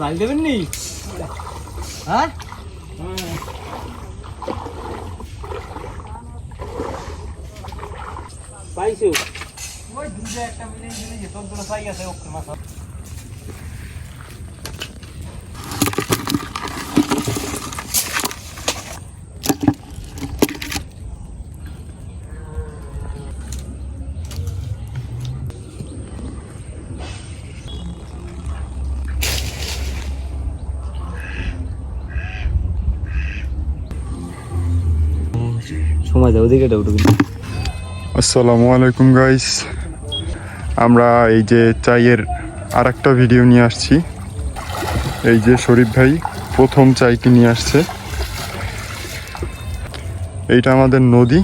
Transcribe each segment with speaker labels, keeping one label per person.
Speaker 1: ডাল দেবেন নি? হ্যাঁ? পাইছো? ওই দুধে একটা মিলে মিলে যে তোর পাই আছে ওকে সময় দাও, ওদিকে এটা
Speaker 2: আসসালামু আলাইকুম গাইস আমরা এই যে চায়ের আর একটা ভিডিও নিয়ে আসছি। এই যে শরীফ ভাই প্রথম চাইকে নিয়ে আসছে। এইটা আমাদের নদী।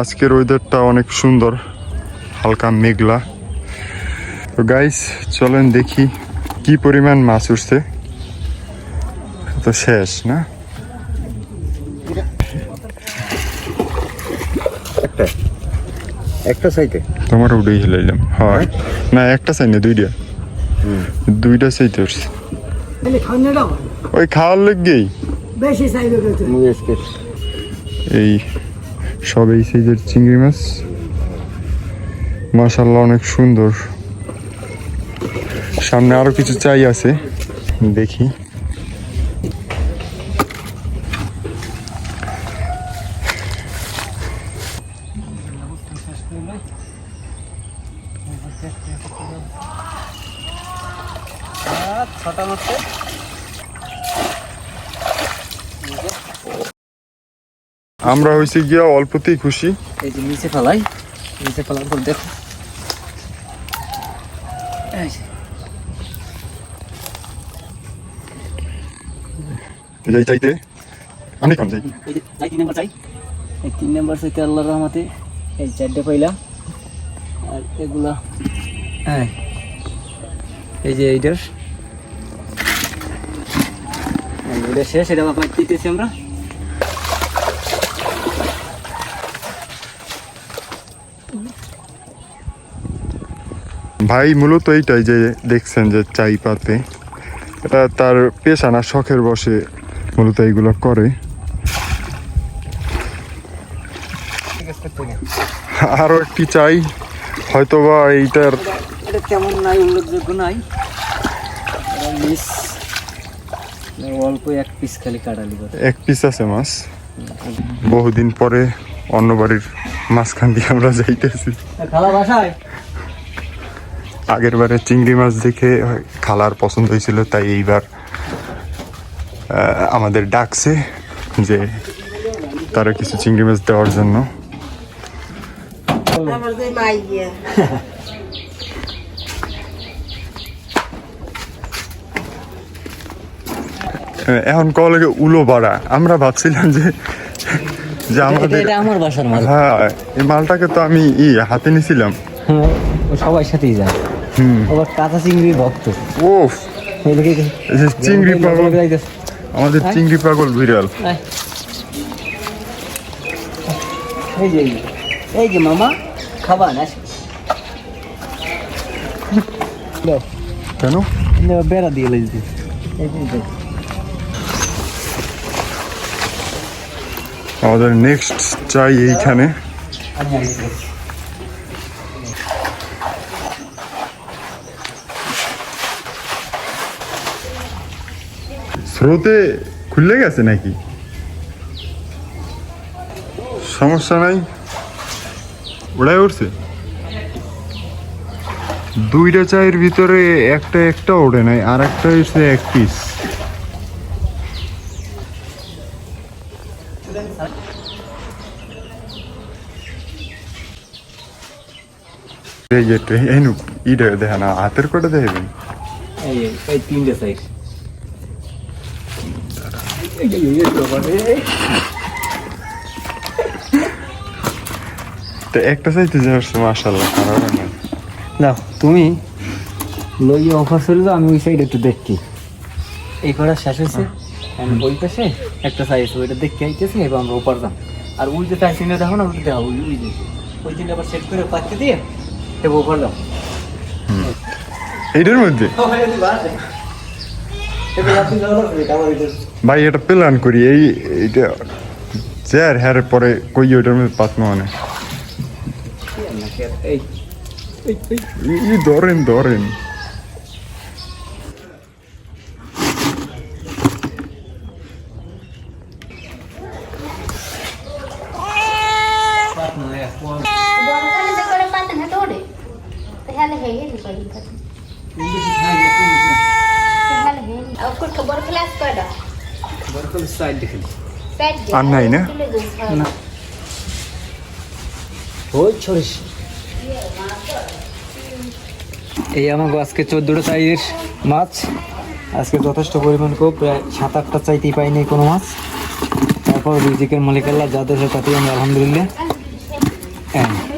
Speaker 2: আজকের ওয়েদারটা অনেক সুন্দর, হালকা মেঘলা। তো গাইস চলেন দেখি কি পরিমাণ মাছ উঠছে। তো শেষ না?
Speaker 3: একটা। সাইডে।
Speaker 2: তোমার উঠেই হেলাইলাম হয়। না একটা চাই না দুইটা দুইটা চাইতে উঠছে ওই খাওয়ার লেগেই। এই সব এই সাইজের চিংড়ি মাছ। মাশাল্লাহ অনেক সুন্দর। সামনে আরও কিছু চাই আছে। দেখি।
Speaker 1: ছটা মারছে
Speaker 2: আমরা হয়েছে গিয়া অল্পতেই খুশি।
Speaker 1: এই যে নিচে ফেলাই নিচে ফেলার পর দেখো। এই
Speaker 2: চাইতে। কম
Speaker 1: তিন নাম্বার চাই। এই তিন নাম্বার চাইতে আল্লাহর রহমতে এই চারটে পাইলাম আর এগুলা হ্যাঁ এই যে এইটার। এই এটা শেষ এটা আপনার দিতেছি আমরা।
Speaker 2: ভাই মূলত এইটাই যে দেখছেন যে চাই পাতে এটা তার পেশা না শখের বসে মূলত এইগুলো করে। আরও একটি চাই হয়তোবা এইটার
Speaker 1: এটা তেমন নাই উল্লেখযোগ্য নাই। মিস অল্প এক পিস খালি কাটালি
Speaker 2: এক পিস আছে মাছ। বহুদিন পরে অন্য বাড়ির মাঝখান দিয়ে আমরা যাইতেছি।
Speaker 1: খালা বাসায়?
Speaker 2: আগের বারে চিংড়ি মাছ দেখে খালার পছন্দ হয়েছিল তাই এইবার আমাদের ডাকছে যে তারা কিছু চিংড়ি মাছ দেওয়ার জন্য
Speaker 4: আমার যে মাই গিয়ে
Speaker 2: আহ, এখন কল লাগে উলো বাড়া আমরা ভাবছিলাম যে যে আমাদের
Speaker 1: আমার বাসার মাল।
Speaker 2: হ্যাঁ এই মালটাকে তো আমি ই হাতে নিছিলাম।
Speaker 1: ও সবার সাথেই যায়।
Speaker 2: হুম।
Speaker 1: আবার কাঁচা চিংড়ির ভক্ত।
Speaker 2: ওফ চিংড়ি পাগল। আমাদের চিংড়ি পাগল বিড়াল।
Speaker 1: এই যে এই যে, মামা খাবা না?
Speaker 2: কেন?
Speaker 1: বেড়া দিয়ে লেগে এই যে,
Speaker 2: আমাদের নেক্সট চাই এইখানে। স্রোতে খুললে গেছে নাকি? সমস্যা নাই। ওড়াই উঠছে। দুইটা চায়ের ভিতরে একটা একটা ওড়ে নাই আর একটা হচ্ছে এক পিস দেখা না হাতের কটা দেখবেন
Speaker 1: এই তিনটে
Speaker 2: তো একটা যাচ্ছে খারাপ না
Speaker 1: দাও তুমি অফার চলে যাও আমি ওই সাইড একটু দেখি এই কটা শেষ হয়েছে আমি ওই পাশে একটা সাইজ ওইটা দেখতে আইতেছি এবার আমরা ওপার যাম আর ওই যে তাই সিনে দেখো না ওইটা দেখো ওই ওই ওই দিন আবার সেট করে পাচ্ছে দিয়ে
Speaker 2: এইটার মধ্যে? ভাই এটা প্ল্যান করি। এই এইটা চেয়ার হ্যার পরে কই ওইটার মধ্যে পাতনো মানে ধরেন ধরেন। আর নাই না?
Speaker 1: না। ওই ছড়িস। এই আমাকে আজকে চোদ্দোটা সাইজের মাছ। আজকে যথেষ্ট পরিমাণ খুব প্রায় সাত আটটা চাইতেই পাইনি কোনো মাছ। তারপর রিজিকের মালিকাল্লা যা দেশে তাতেই আমরা আলহামদুলিল্লাহ। হ্যাঁ।